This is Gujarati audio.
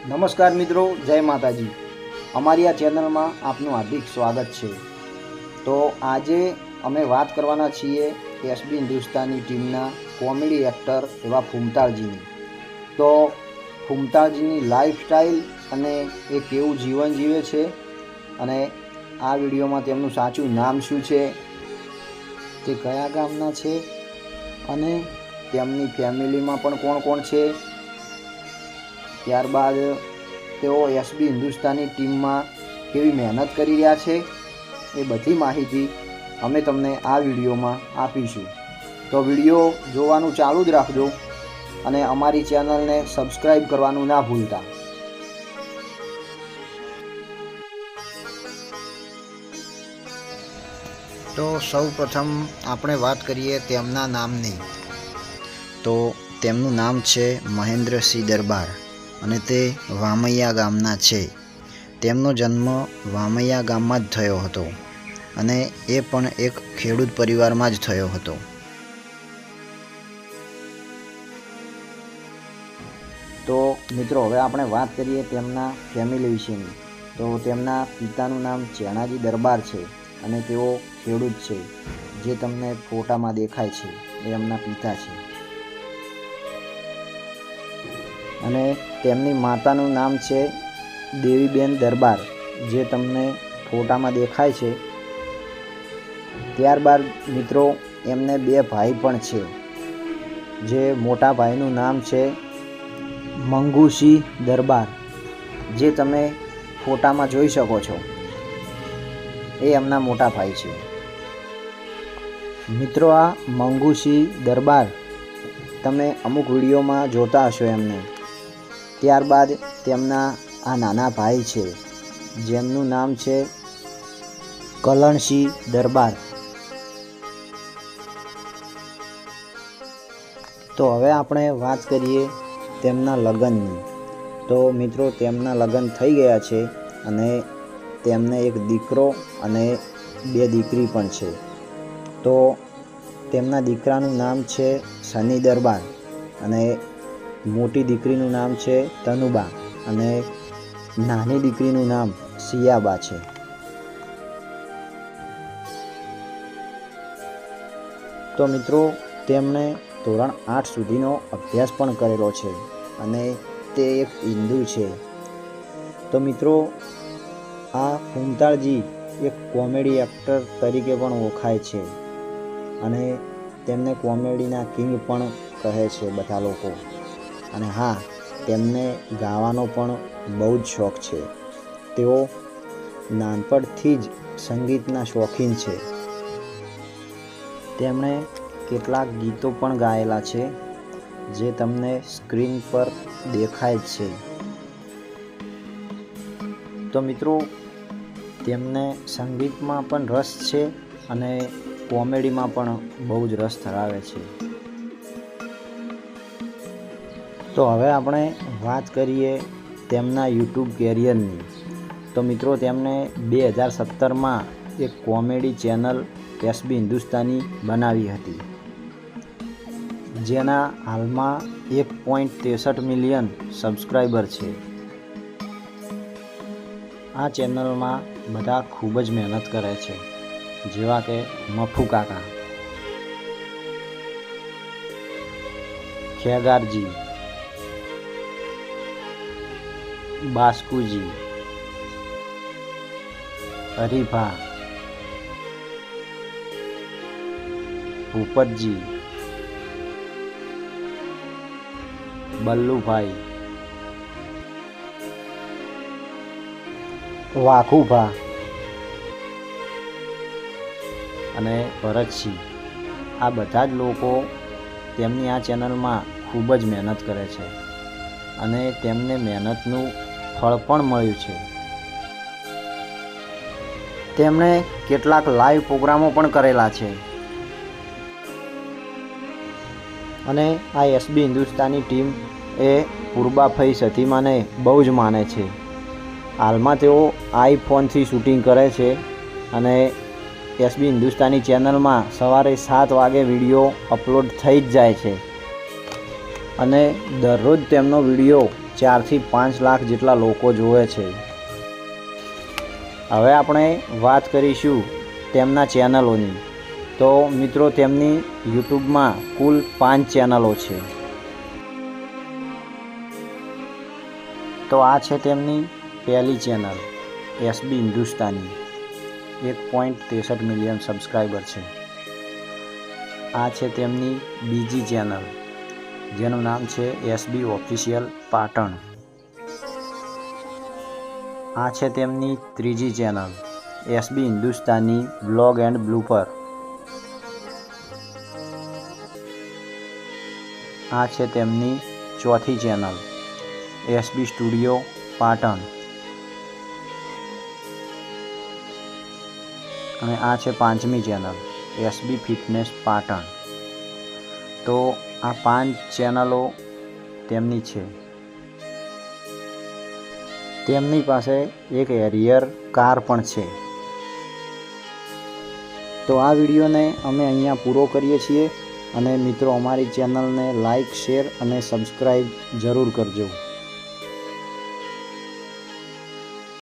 નમસ્કાર મિત્રો, જય માતાજી. અમારી આ ચેનલમાં આપનું હાર્દિક સ્વાગત છે. તો આજે અમે વાત કરવાના છીએ એસબી હિન્દુસ્તાની ટીમના કોમેડી એક્ટર એવા ફૂમતાળજીની. તો ફૂમતાળજીની લાઈફસ્ટાઈલ અને એ કેવું જીવન જીવે છે અને આ વિડીયોમાં તેમનું સાચું નામ શું છે તે કયા ગામના છે અને તેમની ફેમિલીમાં પણ કોણ કોણ છે ત્યારબાદ તેઓ એસબી હિન્દુસ્તાની ટીમમાં કેવી મહેનત કરી રહ્યા છે એ બધી માહિતી અમે તમને આ વિડીયોમાં આપીશું. તો વીડિયો જોવાનું ચાલુ જ રાખજો અને અમારી ચેનલને સબસ્ક્રાઈબ કરવાનું ના ભૂલતા. તો સૌ પ્રથમ આપણે વાત કરીએ તેમના નામની. તો તેમનું નામ છે મહેન્દ્રસિંહ દરબાર. અને તે વામૈયા ગામના છે. તેમનો જન્મ વામૈયા ગામમાં જ થયો હતો અને એ પણ એક ખેડૂત પરિવારમાં જ થયો હતો. તો મિત્રો, હવે આપણે વાત કરીએ તેમના ફેમિલી વિશેની. તો તેમના પિતાનું નામ ચેણાજી દરબાર છે અને તેઓ ખેડૂત છે, જે તમને ફોટામાં દેખાય છે. એ એમના પિતા છે. અને તેમની માતાનું નામ છે દેવીબેન દરબાર, જે તમને ફોટામાં દેખાય છે. ત્યારબાદ મિત્રો, એમને બે ભાઈ પણ છે, જે મોટા ભાઈનું નામ છે મંગુશી દરબાર, જે તમે ફોટામાં જોઈ શકો છો. એ એમના મોટા ભાઈ છે. મિત્રો, આ મંગુશી દરબાર, તમે અમુક વિડીયોમાં જોતા હશો એમને. ત્યારબાદ તેમના આ નાના ભાઈ છે, જેમનું નામ છે કલણસિંહ દરબાર. તો હવે આપણે વાત કરીએ તેમના લગ્નની. તો મિત્રો, તેમના લગ્ન થઈ ગયા છે અને તેમને એક દીકરો અને બે દીકરી પણ છે. તો તેમના દીકરાનું નામ છે સની દરબાર અને મોટી દીકરીનું નામ છે તનુબા અને નાની દીકરીનું નામ સિયાબા છે. તો મિત્રો, તેમણે ધોરણ આઠ સુધીનો અભ્યાસ પણ કરેલો છે અને તે એક હિન્દુ છે. તો મિત્રો, આ ફૂમતાળજી એક કોમેડી એક્ટર તરીકે પણ ઓળખાય છે અને તેમને કોમેડીના કિંગ પણ કહે છે બધા લોકો. અને હા, તેમને ગાવાનો પણ બહુ જ શોખ છે. તેઓ નાનપણથી જ સંગીતના શોખીન છે. તેમણે કેટલાક ગીતો પણ ગાયેલા છે, જે તમને સ્ક્રીન પર દેખાય છે. તો મિત્રો, તેમને સંગીતમાં પણ રસ છે અને કોમેડીમાં પણ બહુ જ રસ ધરાવે છે. તો હવે આપણે વાત કરીએ તેમના યુટ્યુબ કેરિયરની તો મિત્રો તેમણે બે હજાર સત્તરમાં એક કોમેડી ચેનલ એસબી હિન્દુસ્તાની બનાવી હતી. જેના હાલમાં એક પોઈન્ટ ત્રેસઠ મિલિયન સબસ્ક્રાઈબર છે. આ ચેનલમાં બધા ખૂબ જ મહેનત કરે છે, જેવા કે મફુ કાકા, ખેગારજી બાસ્કુજી, હરીભા, ભૂપતજી, બલ્લુભાઈ, વાઘુભા અને ભરતસિંહ. આ બધા જ લોકો તેમની આ ચેનલમાં ખૂબ જ મહેનત કરે છે અને તેમને મહેનતનું ફળ પણ મળ્યું છે. તેમણે કેટલાક લાઈવ પ્રોગ્રામો પણ કરેલા છે. અને આ એસબી હિન્દુસ્તાની ટીમ એ પૂર્બાફઈ સતીમાને બહુ જ માને છે. હાલમાં તેઓ આઈફોનથી શૂટિંગ કરે છે અને એસબી હિન્દુસ્તાની ચેનલમાં સવારે સાત વાગે વીડિયો અપલોડ થઈ જ જાય છે. અને દરરોજ તેમનો વીડિયો ચારથી પાંચ લાખ જેટલા લોકો જોવે છે. હવે આપણે વાત કરીશું તેમના ચેનલોની. તો મિત્રો, તેમની યુટ્યુબમાં કુલ પાંચ ચેનલો છે. તો આ છે તેમની પહેલી ચેનલ, એસબી હિન્દુસ્તાની. એક પોઈન્ટ ત્રેસઠ મિલિયન સબસ્ક્રાઈબર છે. આ છે તેમની બીજી ચેનલ જેનું નામ છે એસબી ઓફિશિયલ પાટણ. આ છે તેમની ત્રીજી channel SB Hindustani blog and blooper. આ છે તેમની ચોથી ચેનલ એસબી સ્ટુડિયો પાટણ. અને આ છે પાંચમી ચેનલ એસબી ફિટનેસ પાટણ. તો આ પાંચ ચેનલો તેમની છે. તેમની પાસે એક એરિયર કાર પણ છે. તો આ વિડીયોને અમે અહીંયા પૂરો કરીએ છીએ અને મિત્રો અમારી ચેનલને લાઈક, શેર અને સબસ્ક્રાઈબ જરૂર કરજો.